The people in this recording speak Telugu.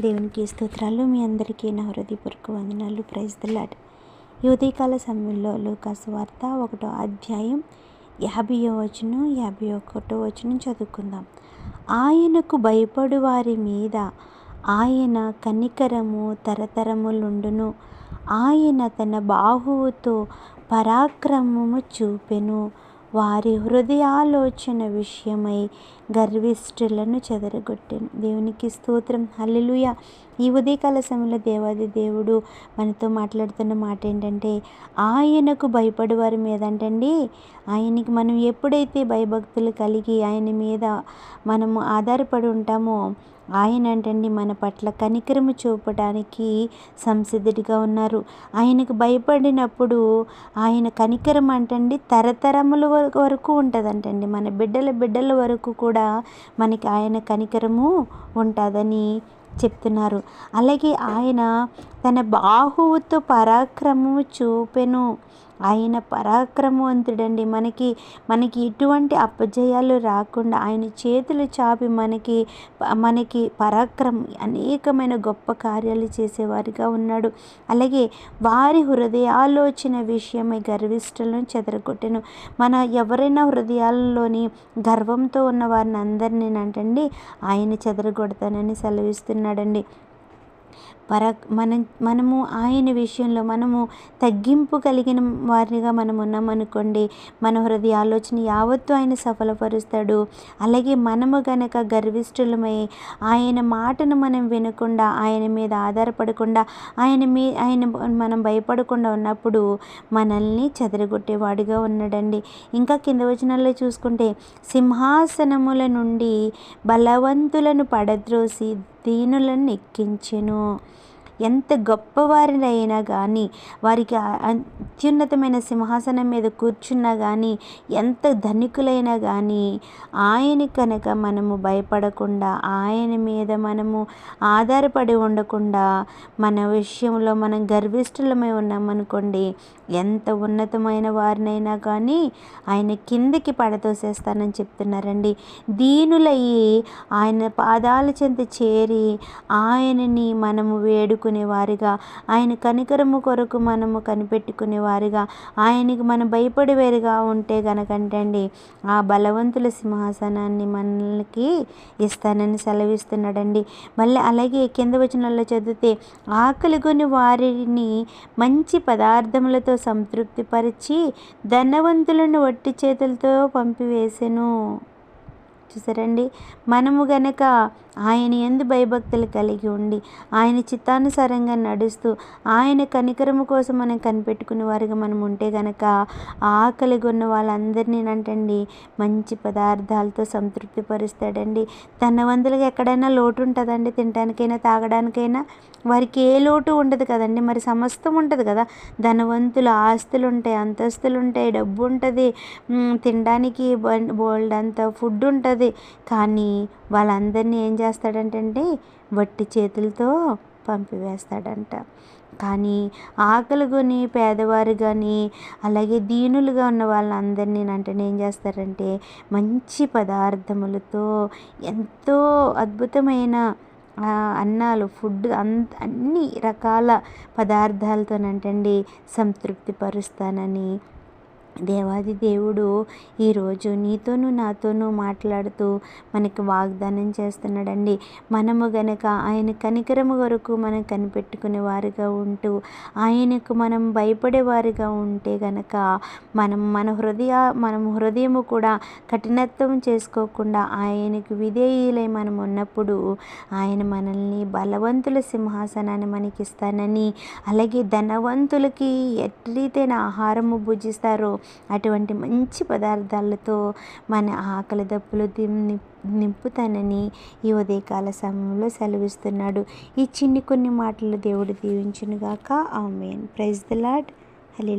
దేవునికి స్తోత్రాలు. మీ అందరికీ నా హృదయపూర్వక వందనాలు. ప్రైజ్ దిలాడ్ ఈ ఉదయకాల సమయంలో లూకాసు వార్త ఒకటో అధ్యాయం యాభైయో వచనం యాభై ఒకటో వచనం చదువుకుందాం. ఆయనకు భయపడు వారి మీద ఆయన కనికరము తరతరములుండును. ఆయన తన బాహువుతో పరాక్రమము చూపెను. వారి హృదయాలోచన విషయమై గర్విష్ఠులను చెదరగొట్టాను. దేవునికి స్తోత్రం. హల్లెలూయ. ఈ ఉదయకాల సమయంలో దేవాది దేవుడు మనతో మాట్లాడుతున్న మాట ఏంటంటే ఆయనకు భయపడి వారి మీద అంటండి ఆయనకి మనం ఎప్పుడైతే భయభక్తులు కలిగి ఆయన మీద మనము ఆధారపడి ఉంటామో ఆయన అంటండి మన పట్ల కనికరము చూపడానికి సంసిద్ధుడిగా ఉన్నారు. ఆయనకు భయపడినప్పుడు ఆయన కనికరం అంటండి తరతరముల వరకు ఉంటుందంటండి. మన బిడ్డల బిడ్డల వరకు కూడా మనకి ఆయన కనికరము ఉంటుందని చెప్తున్నారు. అలాగే ఆయన తన బాహువుతో పరాక్రమము చూపెను. ఆయన పరాక్రమవంతుడండి. మనకి మనకి ఎటువంటి అపజయాలు రాకుండా ఆయన చేతులు చాపి మనకి మనకి పరాక్రమం అనేకమైన గొప్ప కార్యాలు చేసేవారిగా ఉన్నాడు. అలాగే వారి హృదయాలోచన విషయమై గర్విష్ఠులను చెదరగొట్టెను. మన ఎవరైనా హృదయాలలోని గర్వంతో ఉన్న వారిని అందరినీ అంటండి ఆయన చెదరగొడతానని సెలవిస్తున్నాడండి. పర మనం మనము ఆయన విషయంలో మనము తగ్గింపు కలిగిన వారిగా మనం ఉన్నామనుకోండి మన హృదయ ఆలోచన యావత్తు ఆయన సఫలపరుస్తాడు. అలాగే మనము గనక గర్విష్ఠులమై ఆయన మాటను మనం వినకుండా ఆయన మీద ఆధారపడకుండా ఆయన మీ ఆయన మనం భయపడకుండా ఉన్నప్పుడు మనల్ని చెదరగొట్టేవాడిగా ఉన్నాడండి. ఇంకా కింద వచనాల్లో చూసుకుంటే సింహాసనముల నుండి బలవంతులను పడద్రోసి దీనులను ఎక్కించెను. ఎంత గొప్పవారినైనా కానీ వారికి అత్యున్నతమైన సింహాసనం మీద కూర్చున్నా కానీ ఎంత ధనికులైనా కానీ ఆయన కనుక మనము భయపడకుండా ఆయన మీద మనము ఆధారపడి ఉండకుండా మన విషయంలో మనం గర్విష్ఠులమై ఉన్నామనుకోండి ఎంత ఉన్నతమైన వారినైనా కానీ ఆయన కిందికి పడతోసేస్తానని చెప్తున్నారండి. దీనులయ్యి ఆయన పాదాల చెంత చేరి ఆయనని మనము వేడుకు కనిపెట్టుకునే వారిగా ఆయన కనికరము కొరకు మనము కనిపెట్టుకునే వారిగా. ఆయనకి మనం భయపడేవారిగా ఉంటే గనకంటండి ఆ బలవంతుల సింహాసనాన్ని మనకి ఇస్తానని సెలవిస్తున్నాడండి. మళ్ళీ అలాగే కింద వచనంలో చదివితే ఆకలి కొని వారిని మంచి పదార్థములతో సంతృప్తిపరిచి ధనవంతులను వట్టి చేతులతో పంపివేసెను. చూసారండి? మనము గనక ఆయన ఎందు భయభక్తులు కలిగి ఉండి ఆయన చిత్తానుసారంగా నడుస్తూ ఆయన కనికరము కోసం మనం కనిపెట్టుకునే వారిగా మనం ఉంటే గనక ఆకలి కొన్న వాళ్ళందరినీ అంటండి మంచి పదార్థాలతో సంతృప్తి పరుస్తాడండి ధనవంతులకు ఎక్కడైనా లోటు ఉంటుందండి తినడానికైనా తాగడానికైనా. వారికి ఏ లోటు ఉండదు కదండి మరి సమస్తం ఉంటుంది కదా. ధనవంతులు ఆస్తులు ఉంటాయి అంతస్తులు ఉంటాయి డబ్బు ఉంటుంది తినడానికి బోల్డ్ అంత ఫుడ్ ఉంటుంది కానీ వాళ్ళందరినీ ఏం చేస్తాడంటే వట్టి చేతులతో పంపివేస్తాడంట. కానీ ఆకలి కొని పేదవారు కానీ అలాగే దీనులుగా ఉన్న వాళ్ళందరినీ అంటే ఏం చేస్తారంటే మంచి పదార్థములతో ఎంతో అద్భుతమైన అన్నాలు ఫుడ్ అంత అన్ని రకాల పదార్థాలతోనంటండి సంతృప్తి పరుస్తానని దేవాది దేవుడు ఈరోజు నీతోనూ నాతోనూ మాట్లాడుతూ మనకి వాగ్దానం చేస్తున్నాడండి. మనము గనక ఆయన కనికరము వరకు మనం కనిపెట్టుకునే వారిగా ఉంటూ ఆయనకు మనం భయపడే వారిగా ఉంటే గనక మనం మన హృదయ మనం హృదయము కూడా కఠినత్వం చేసుకోకుండా ఆయనకు విధేయులై మనం ఉన్నప్పుడు ఆయన మనల్ని బలవంతుల సింహాసనాన్ని మనకిస్తానని అలాగే ధనవంతులకి ఎట్లయితే ఆహారము భుజిస్తారో అటువంటి మంచి పదార్థాలతో మన ఆకలి దప్పులు నింపుతానని ఈ ఉదయకాల సమయంలో సెలవిస్తున్నాడు. ఈ చిన్ని కొన్ని మాటలు దేవుడు దీవించునుగాక. Amen. Praise the Lord hello